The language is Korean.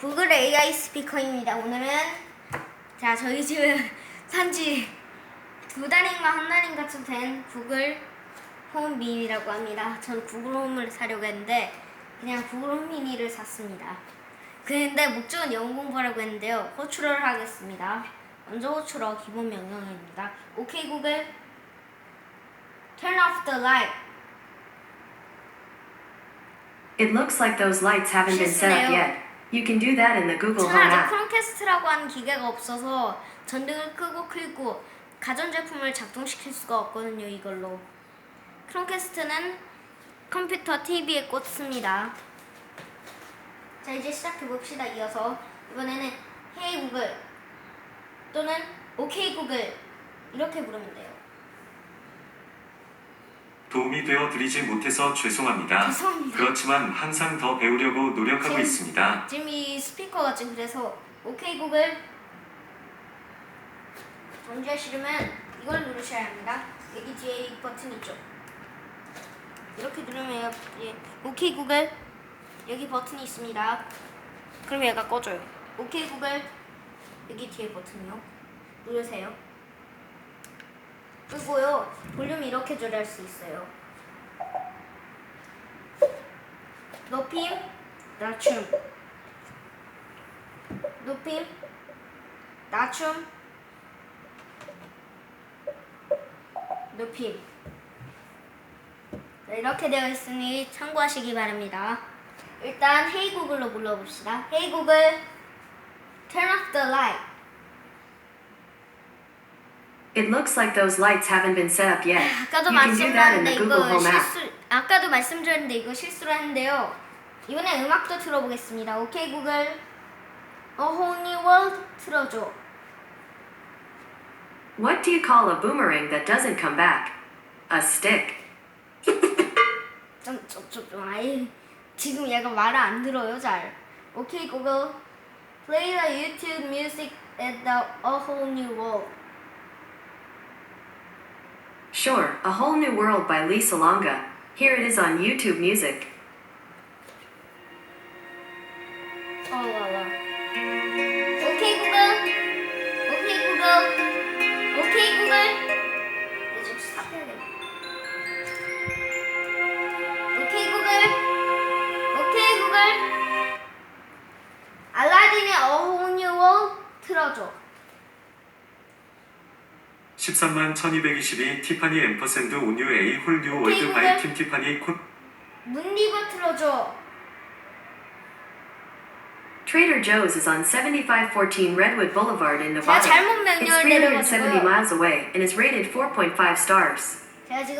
구글 AI 스피커입니다. 오늘은 자 저희 집에 산지 두 달인가 한 달인가 쯤 된 구글 홈 미니라고 합니다. 전 구글 홈을 사려고 했는데 그냥 구글 홈 미니를 샀습니다. 그런데 목적은 영어 공부하려고 했는데요. 호출을 하겠습니다. 먼저 호출어 기본 명령입니다. 오케이 구글 turn off the light. It looks like those lights haven't been set up yet. You can do that in the Google 저는 Home 아직 app. 크롬캐스트라고 하는 기계가 없어서 전등을 끄고 켜고 가전제품을 작동시킬 수가 없거든요 이걸로. 크롬캐스트는 컴퓨터 TV에 꽂습니다. 자 이제 시작해 봅시다 이어서. 이번에는 헤이 구글 또는 오케이 구글 이렇게 부르면 돼요 도움이 되어 드리지 못해서 죄송합니다. 죄송합니다. 그렇지만 항상 더 배우려고 노력하고 지금- 있습니다. 지금 이 스피커가 지금 그래서 오케이 구글 정지하시려면 이걸 누르셔야 합니다. 여기 뒤에 이 버튼 있죠. 이렇게 누르면 예, 오케이 구글 여기 버튼이 있습니다. 그럼 얘가 꺼져요. 오케이 구글 여기 뒤에 버튼이요. 누르세요. 그리고요 볼륨 이렇게 조절할 수 있어요. 높임, 낮춤, 높임, 낮춤, 높임. 네, 이렇게 되어 있으니 참고하시기 바랍니다. 일단 헤이 구글로 불러봅시다. 헤이 구글, turn off the light. It looks like those lights haven't been set up yet. 아까도 You can do that in 말씀드렸는데 the Google 이거 Home app. 실수 아까도 말씀드렸는데 이거 실수를 했는데요. 이번에 음악도 틀어보겠습니다. 오케이 구글 A Whole New World 틀어줘. What do you call a boomerang that doesn't come back? A stick. 좀좀좀 아예 지금 얘가 말을 안 들어요 잘. 오케이 구글 Play the YouTube music at the A Whole New World. Sure, A Whole New World by Lisa Longa. Here it is on YouTube Music. 어, 와, 와. 오케이 구글 오케이 구글 오케이 구글 이제 좀 삽해야겠네 오케이 구글 오케이 구글 알라딘의 어호뉴월 틀어줘 13만 1222 티파니 앰퍼샌드 온유 A 홀뉴 월드 오케이, 바이 구글. 팀 티파니 콧 문리버 틀어줘 Trader Joe's is on 7514 Redwood Boulevard in 제가 Nevada. 잘못 It's 명령을 370 내려가지고요 miles away and is rated 4.5 stars. 제가 지금